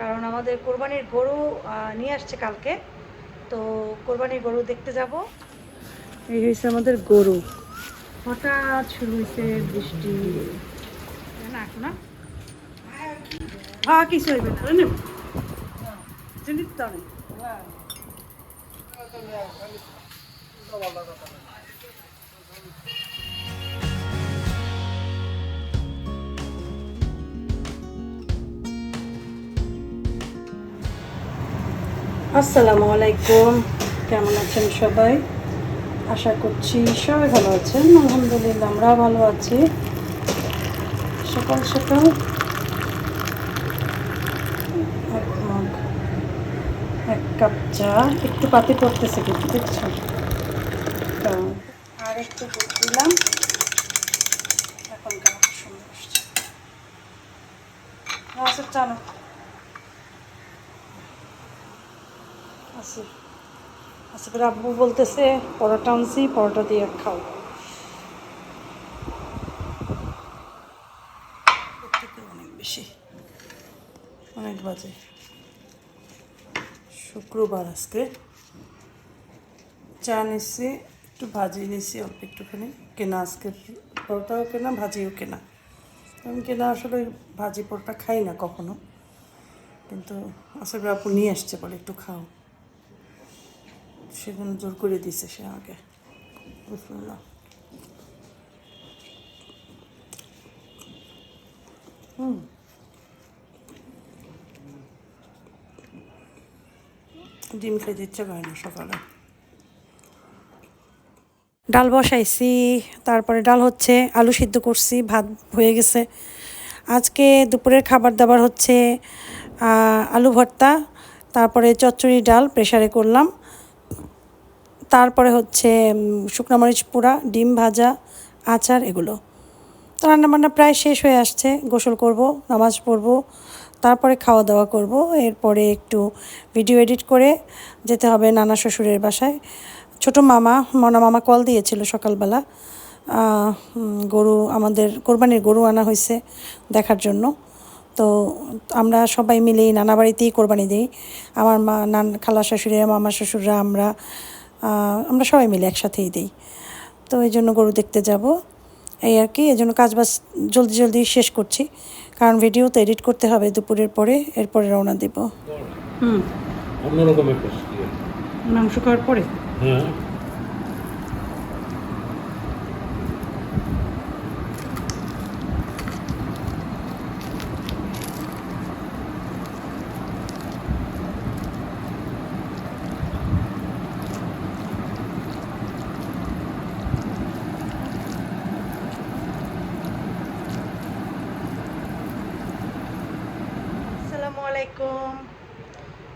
কারণ আমাদের কোরবানির গরু নিয়ে আসছে কালকে। তো কোরবানির গরু দেখতে যাব। এই হয়েছে আমাদের গরু। হঠাৎ শুরু হয়েছে বৃষ্টি। না এখন? না হ্যাঁ কিছু হইবে না। নেব জিনিস তো আসসালামু আলাইকুম। কেমন আছেন সবাই? আশা করছি সবাই ভালো আছেন। আলহামদুলিল্লাহ আমরা ভালো আছি। সকাল সকাল। এক কাপ চা। একটু পাতি পড়তেছে কিন্তু দেখছ আর একটু দিলাম। এখন কালারটা সুন্দর আসছে। আচ্ছা জানো আসিফ আসিফের আব্বু বলতেছে, পরোটা আনছি, পরোটা দিয়ে খাও। অনেক বেশি। অনেক বাজে। শুক্রবার আজকে। চা নিচ্ছি, একটু ভাজি নিচ্ছি অল্প একটুখানি। কেনা আজকে পরোটাও কেনা, ভাজিও কেনা। আমি কেনা আসলে ভাজি পরোটা খাই না কখনো। কিন্তু আসলে আপু নিয়ে আসছে বলে একটু খাও। সেজন্য জোর করে দিছে সে আমাকে ডিম না সকালে। ডাল বসাইছি, তারপরে ডাল হচ্ছে আলু সিদ্ধ করছি, ভাত হয়ে গেছে। আজকে দুপুরের খাবার দাবার হচ্ছে আলু ভর্তা, তারপরে চচ্চড়ি ডাল প্রেসারে করলাম। তারপরে হচ্ছে শুকনো মরিচ পোড়া ডিম ভাজা, আচার এগুলো। তো রান্নাবান্না প্রায় শেষ হয়ে আসছে, গোসল করব, নামাজ পড়ব, তারপরে খাওয়া দাওয়া করব, এরপরে একটু ভিডিও এডিট করে যেতে হবে নানা শ্বশুরের বাসায়। ছোট মামা, মনা মামা কল দিয়েছিল সকালবেলা গরু আমাদের, কোরবানির গরু আনা হয়েছে দেখার জন্য। তো আমরা সবাই মিলেই নানা বাড়িতেই কোরবানি দিই। আমার মা, নান, খালা শাশুড়ি মামা শ্বশুররা, আমরা আমরা সবাই মিলে একসাথেই দিই। তো এই জন্য গরু দেখতে যাব। এই আর কি এই জন্য কাজ বাজ জলদি জলদি শেষ করছি। কারণ ভিডিও তো এডিট করতে হবে দুপুরের পরে এরপরে রওনা দিব। হুম। অন্যরকম। মাংস খাওয়ার পরে? হ্যাঁ আসসালামু আলাইকুম।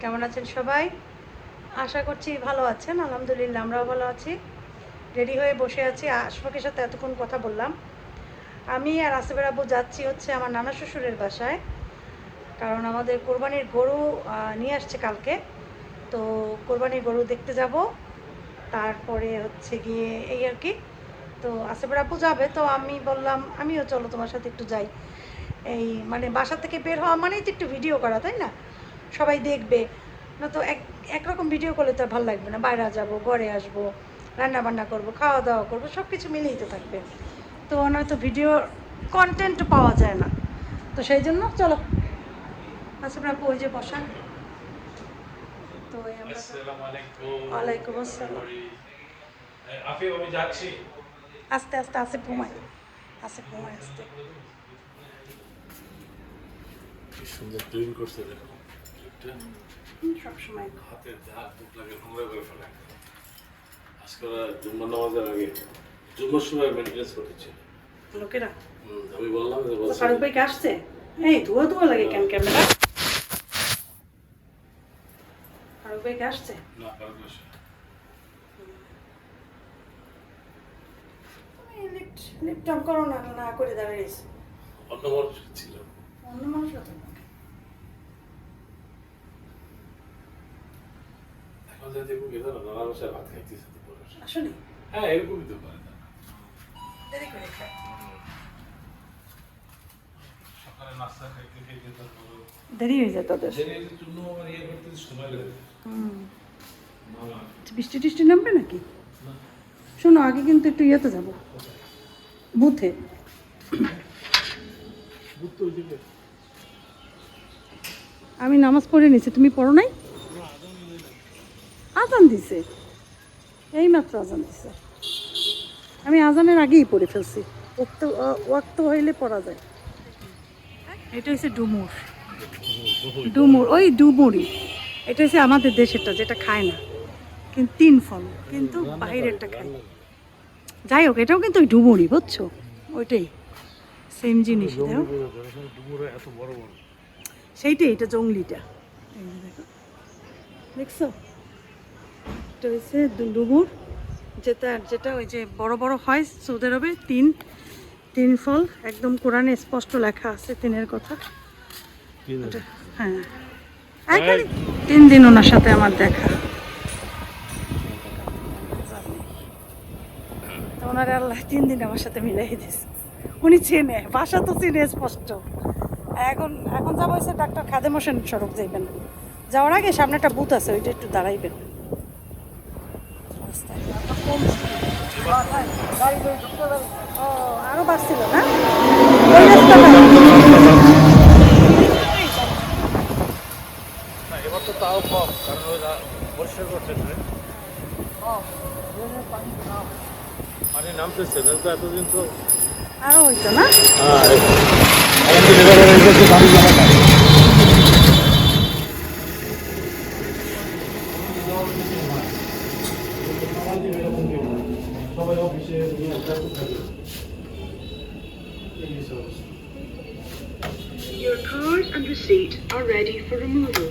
কেমন আছেন সবাই? আশা করছি ভালো আছেন, আলহামদুলিল্লাহ আমরাও ভালো আছি। রেডি হয়ে বসে আছি, আশফাকের সাথে এতক্ষণ কথা বললাম। আমি আর আসিফের আব্বু যাচ্ছি হচ্ছে আমার নানা শ্বশুরের বাসায়, কারণ আমাদের কোরবানির গরু নিয়ে আসছে কালকে। তো কোরবানির গরু দেখতে যাব, তারপরে হচ্ছে গিয়ে এই আর কি। তো আসিফের আব্বু যাবে, তো আমি বললাম, আমিও চলো তোমার সাথে একটু যাই। এই মানে বাসা থেকে বের হওয়া মানেই তো একটু ভিডিও করা তাই না? সবাই দেখবে। না তো এক একরকম ভিডিও করলে তো আর ভালো লাগবে না। বাইরে যাব ঘরে আসব রান্না বান্না করব খাওয়া দাওয়া করব সব কিছু মিলেই তো থাকবে। তো নয়তো ভিডিও কন্টেন্ট পাওয়া যায় না। তো সেই জন্য চলো। আচ্ছা আপু ওই যে বসা তো ওয়ালাইকুম আসসালাম। আস্তে আস্তে আসে ঘুমাই। আসে ঘুমাই আস্তে। কি সুন্দর ক্লিন করছে দেখো। সবসময় হাতের দাগ দুধ লাগে নোংরা করে ফেলে। আজকে ওরা জুম্মা নামাজের আগে জুম্মার সময় মেনটেন্স করতেছে। লোকেরা? আমি বললাম যে তো বলছে ফারুক ভাই আসছে? এই ধোয়া ধোয়া লাগে কেন ক্যামেরা ফারুক ভাই আসছে? না না। লিফট লিফট অন করো না না করে দাঁড়িয়েছে অন্য মানুষ ছিল। অন্য মানুষ কত এখন যদি দেখব বাসায় ভাত খাইতেছে তো পরে। আসলে? হ্যাঁ এরকমই তো পারে না। দেরি করে খাই সকালে নাস্তা খাইতে খাইতে তারপরে দেরি হয়ে যায় তাদের। আমার ইয়ে করতে সময় লাগে। মামা বৃষ্টি টিষ্টি নামবে নাকি? শোনো আগে কিন্তু একটু ইয়েতে যাব। বুথে। আমি নামাজ পড়ে নিছি তুমি পড়ো নাই? আজান দিছে? এই মাত্র আজান দিছে। আমি আজানের আগেই পড়ে ফেলছি। ওক্ত ওয়াক্ত হইলে পড়া যায়। এটা হচ্ছে ডুমুর। ডুমুর ওই ডুমুরই। এটা হচ্ছে আমাদের দেশেরটা যেটা খায় না। কিন্তু তিন ফল কিন্তু বাইরেরটা খায়। যাই হোক এটাও কিন্তু ওই ডুমুরই বুঝছ? ওইটাই। সেম জিনিস দেখো ডুমুরে এত বড় বড়। সেইটাই এটা জঙ্গলিটা। দেখো। দেখছ? এটা হচ্ছে ডু- ডুমুর যেটা যেটা ওই যে বড় বড় হয় সৌদি আরবে তিন তিন ফল একদম কোরআনে স্পষ্ট লেখা আছে তিনের কথা। হ্যাঁ। তিন দিন ওনার সাথে আমার দেখা। তো ওনার আল্লাহ তিন দিন আমার সাথে মিলাই দিয়েছে উনি চেনে ভাষা তো চেনে স্পষ্ট। এখন এখন যাব হচ্ছে ডাক্তার খাদেম হোসেন সড়ক যাইবেন। যাওয়ার আগে সামনে একটা বুথ আছে ওইটা একটু দাঁড়াইবেন। আরও বাড়ছিল না? রাস্তাটা এবার তো তাও কম কারণ ওই পরিষ্কার পানি নামতেছে না তো এতদিন তো আরও হইতো না সবাই ready for removal.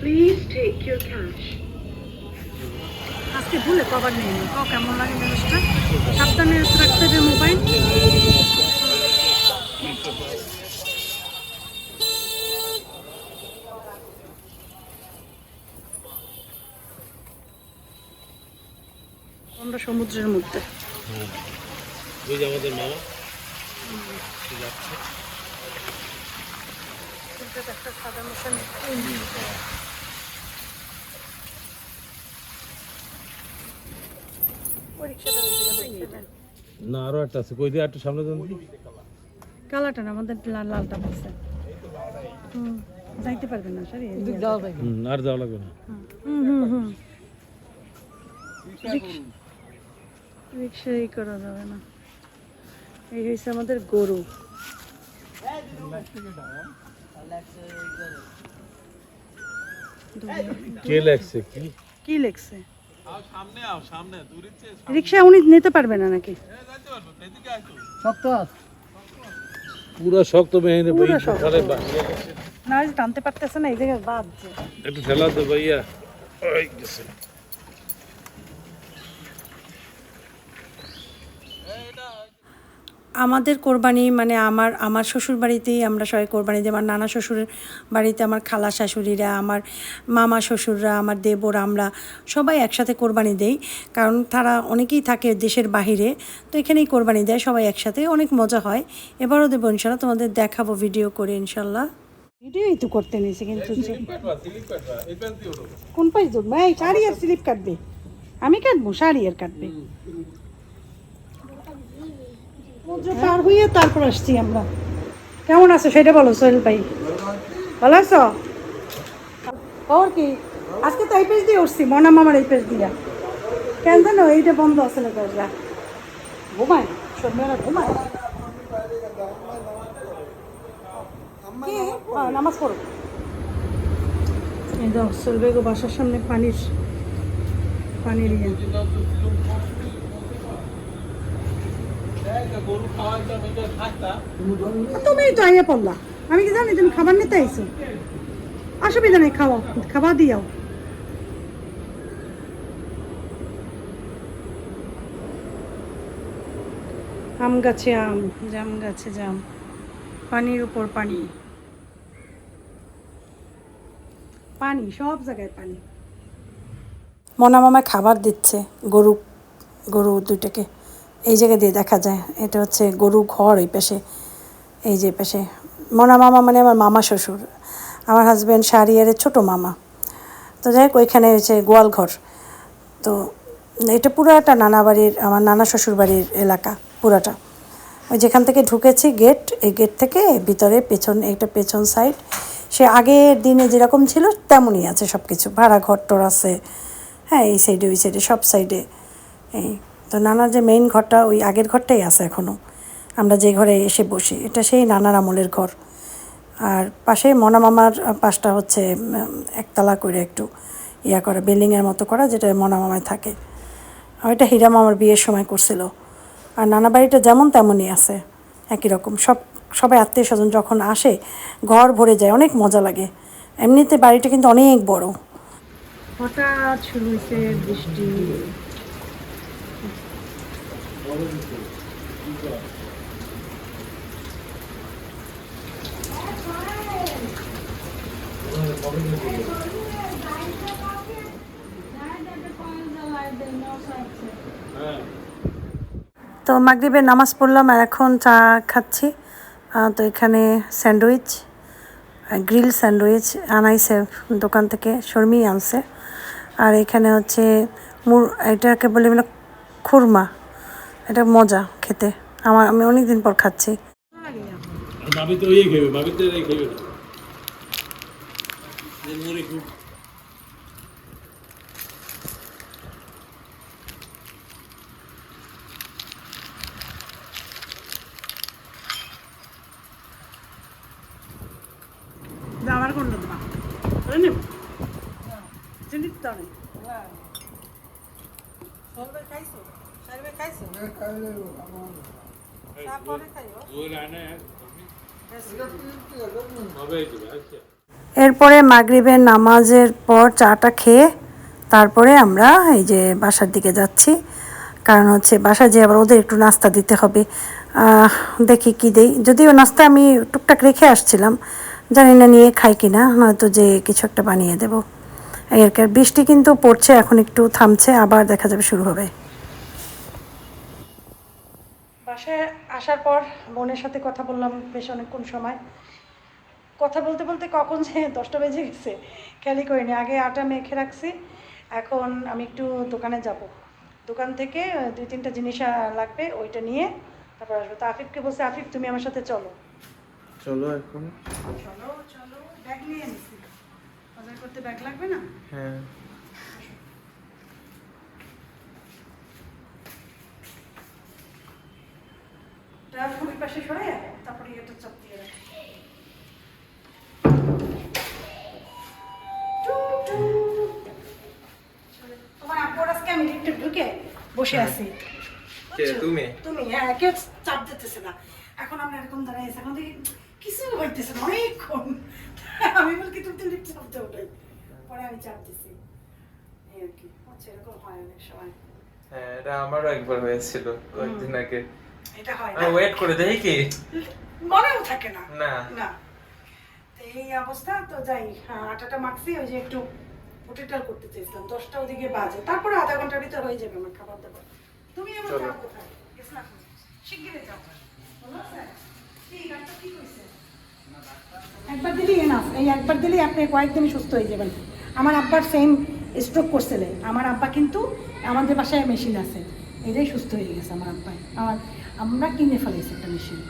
Please take your cash. আজকে ভুলে কভার নিয়ে নিই। ও কেমন লাগে জিনিসটা? সাবধানে রাখতে হবে মোবাইল। আমরা সমুদ্রের মধ্যে। আমাদের মামা? একটা সাদা মশান না আরও একটা আছে। কই দিয়ে একটু সামনে যান কালাটা না আমাদের লাল লালটা হুম যাইতে পারবে না সরি। হুম আর যাওয়া লাগবে না। হুম হুম হুম রিক্সা করা যাবে না। এই হয়েছে আমাদের গরু। কে লাগছে কি? কি লেখছে? রিক্সা উনি নিতে পারবে না নাকি? পুরো শক্ত মেহেনে পুরা শক্ত। না ওই যে টানতে পারতেছে না এই জায়গায় বাঁধছে একটু ঠেলা দে ভাইয়া। ওই গেছে। আমাদের কোরবানি মানে আমার আমার শ্বশুর বাড়িতেই আমরা সবাই কোরবানি দিই। আমার নানা শ্বশুরের বাড়িতে আমার খালা শাশুড়িরা আমার মামা শ্বশুররা আমার দেবর আমরা সবাই একসাথে কোরবানি দেই। কারণ তারা অনেকেই থাকে দেশের বাহিরে তো এখানেই কোরবানি দেয় সবাই একসাথে। অনেক মজা হয়। এবারও দেবো ইনশাল্লাহ তোমাদের দেখাবো ভিডিও করে ইনশাল্লাহ। ভিডিওই তো করতে নিয়েছি কিন্তু। কোন পাশ দেবো ভাই শাড়ি আর স্লিপ কাটবে। আমি কাটবো শাড়ি আর কাটবে। সমুদ্র পার হয়ে তারপর আসছি আমরা। কেমন আছো সেটা বলো, সোহেল ভাই। ভালো আছো? খবর কি? আজকে তো এই পেজ দিয়ে উঠছি, মনা মামার এই পেজ দিয়া। কেন জানো, এইটা বন্ধ আছে না দরজা ঘুমায়? সন্ধ্যাবেলা ঘুমায়? নামাজ পড়ো। এই দাও সোলবেগো বাসার সামনে পানির পানির ইয়ে। তুমি তো পড়লা। আমি কি জানি তুমি খাবার নিতে আইছো? অসুবিধা নেই খাওয়া খাবার দিয়াও। আম গাছে আম, জাম গাছে জাম, পানির উপর পানি। পানি, সব জায়গায় পানি। মনা মামা খাবার দিচ্ছে, গরু গরু দুইটাকে। এই জায়গা দিয়ে দেখা যায়। এটা হচ্ছে গরু ঘর এই পাশে। এই যে পাশে। মনা মামা মানে আমার মামা শ্বশুর। আমার হাজব্যান্ড শাহরিয়ারের ছোটো মামা। তো যাই হোক, ওইখানে হচ্ছে গোয়াল ঘর। তো এটা পুরাটা নানা বাড়ির, আমার নানা শ্বশুর বাড়ির এলাকা, পুরাটা। ওই যেখান থেকে ঢুকেছি গেট এই গেট থেকে ভিতরে পেছন একটা পেছন সাইড সে আগের দিনে যেরকম ছিল, তেমনই আছে সব কিছু ভাড়া ঘর টর আছে। হ্যাঁ এই সাইডে ওই সাইডে সব সাইডে এই তো নানার যে মেইন ঘরটা ওই আগের ঘরটাই আছে এখনও আমরা যে ঘরে এসে বসি, এটা সেই নানার আমলের ঘর। আর পাশে মনা মামার পাশটা হচ্ছে একতলা করে একটু ইয়া করা বিল্ডিংয়ের মতো করা, যেটা মনা মামায় থাকে। আর ওইটা হীরা মামার বিয়ের সময় করছিল। আর নানা বাড়িটা যেমন তেমনই আছে, একই রকম। সব, সবাই আত্মীয় স্বজন যখন আসে, ঘর ভরে যায়, অনেক মজা লাগে। এমনিতে বাড়িটা কিন্তু অনেক বড়। হঠাৎ শুরু হয়েছে বৃষ্টি। তো মাগরিবের নামাজ পড়লাম আর এখন চা খাচ্ছি। তো এখানে স্যান্ডউইচ গ্রিল স্যান্ডউইচ আনাইছে দোকান থেকে শর্মি আনছে। আর এখানে হচ্ছে মুর, এটাকে বলে খুরমা। এটা মজা খেতে। আমার আমি অনেক দিন পর খাচ্ছি। ভাবি তো খেবে ভাবি তো এই খেবে না যে মুড়ি খুব। আমার কোন মা ধরে নেব চিনি তো নেই ওই রান্না হবে এই দিবে আচ্ছা এরপরে মাগরিবের নামাজের পর চাটা খেয়ে তারপরে আমরা এই যে বাসার দিকে যাচ্ছি। কারণ হচ্ছে বাসায় যে আবার ওদের একটু নাস্তা দিতে হবে। দেখি কি দেই। যদিও নাস্তা আমি টুকটাক রেখে আসছিলাম। জানি না নিয়ে খাই কি না নয়তো যে কিছু একটা বানিয়ে দেবো। এই আর বৃষ্টি কিন্তু পড়ছে, এখন একটু থামছে, আবার দেখা যাবে শুরু হবে। বাসায় আসার পর বোনের সাথে কথা বললাম বেশ অনেকক্ষণ সময়। কথা বলতে বলতে কখন যে দশটা বেজে গেছে খেয়ালই করিনি। আগে আটা মেখে রাখছি এখন আমি একটু দোকানে যাব। দোকান থেকে দুই তিনটা জিনিস লাগবে ওইটা নিয়ে তারপর আসব। তো আফিফকে বলছে আফিফ তুমি আমার সাথে চলো। চলো এখন। চলো চলো ব্যাগ নিয়ে নিছি বাজার করতে ব্যাগ লাগবে না? হ্যাঁ। এটা পাশে সরে তারপরে এটা চাপ দিয়ে রাখো। তোমার আব্বুর আজকে আমি একটু ঢুকে বসে আছি। তুমি? তুমি হ্যাঁ কেউ চাপ দিতেছে না। এখন আমরা এরকম দাঁড়াই আছি এখন দেখি কিছু হইতেছে না অনেকক্ষণ। আমি বলি কি তুমি চাপ দেও ওটাই পরে আমি চাপ দিছি। এই আর কি হচ্ছে এরকম হয় অনেক সময়। হ্যাঁ এটা আমারও একবার হয়েছিল কয়েকদিন আগে। এটা হয় না। ওয়েট করে দেখি কি? মনেও থাকে না। না। না। এই অবস্থা তো যাই হ্যাঁ, আটাটা মাখছি ওই যে একটু পোটেটাল করতে চাইছিলাম দশটা ওদিকে বাজে। তারপরে আধা ঘণ্টার ভিতর হয়ে যাবে আমার খাবার দাবার। তুমি আমার যাও কোথায়? গেছো না শিগগিরই যাও। বলো স্যার কি ডাক্তার কি কইছে? একবার দিলেই এনাফ এই একবার দিলেই আপনি কয়েকদিনই সুস্থ হয়ে যাবেন। আমার আব্বার সেম স্ট্রোক করছিলে আমার আব্বা কিন্তু আমাদের বাসায় মেশিন আছে। এটাই সুস্থ হয়ে গেছে আমার আব্বাই। আমার আমরা কিনে ফেলেছি একটা মেশিন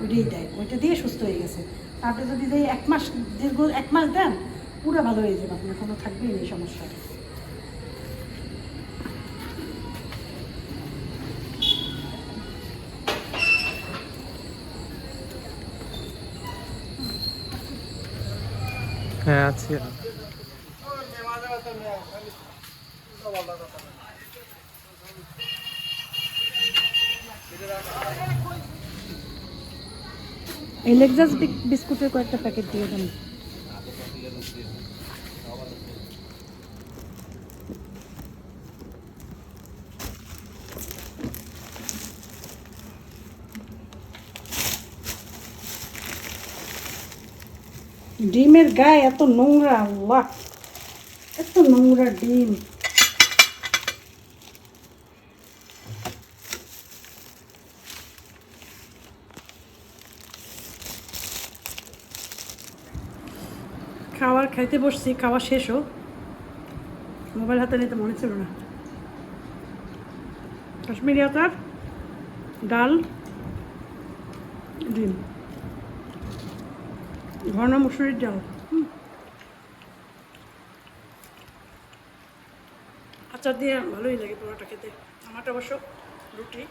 ওইটাই দেয়, ওইটা দিয়ে সুস্থ হয়ে গেছে। তারপরে যদি দেয় এক মাস, দীর্ঘ এক মাস দেন, পুরো ভালো হয়ে যাবে, আপনার কোনো থাকবেই নেই সমস্যা। হ্যাঁ আছে। এই লেগজাস বিস্কুটের কয়েকটা প্যাকেট দিয়ে দেন। ডিমের গায়ে এত নোংরা, আল্লাহ। এত নোংরা ডিম খাবার খাইতে বসছি, খাওয়া শেষও। মোবাইল হাতে নিতে মনে ছিল না। কাশ্মীরি আচার, ডাল, ডিম। ঘন মুসুরির ডাল। আচার দিয়ে ভালোই লাগে পরোটা খেতে। আমারটা অবশ্য রুটি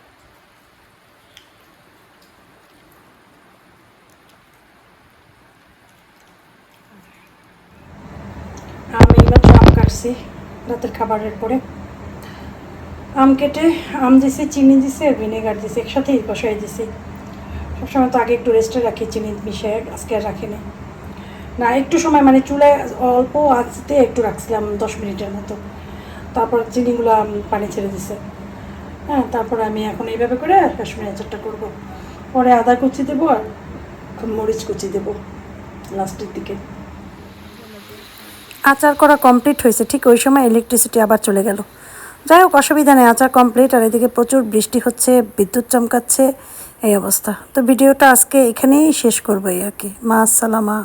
আমি এইমাত্র কাটছি রাতের খাবারের পরে। আম কেটে, আম দিছি, চিনি দিছি আর ভিনেগার দিছি, একসাথেই বসাই দিছি। সবসময় তো আগে একটু রেস্টে রাখি, চিনি মিশিয়ে আজকে আর রাখিনি না। একটু সময় মানে চুলায় অল্প আঁচতে একটু রাখছিলাম দশ মিনিটের মতো। তারপর চিনিগুলো পানি ছেড়ে দিছে। হ্যাঁ তারপর আমি এখন এইভাবে করে কাশ্মীরি আচারটা করব। পরে আদা কুচি দেবো আর মরিচ কুচি দেবো লাস্টের দিকে। আচার করা কমপ্লিট হয়েছে। ঠিক ওই সময় ইলেকট্রিসিটি আবার চলে গেল। যাই হোক, অসুবিধা নেই, আচার কমপ্লিট আর এদিকে প্রচুর বৃষ্টি হচ্ছে, বিদ্যুৎ চমকাচ্ছে, এই অবস্থা। তো ভিডিওটা আজকে এখানেই শেষ করব আর কি। মা, আসসালামা।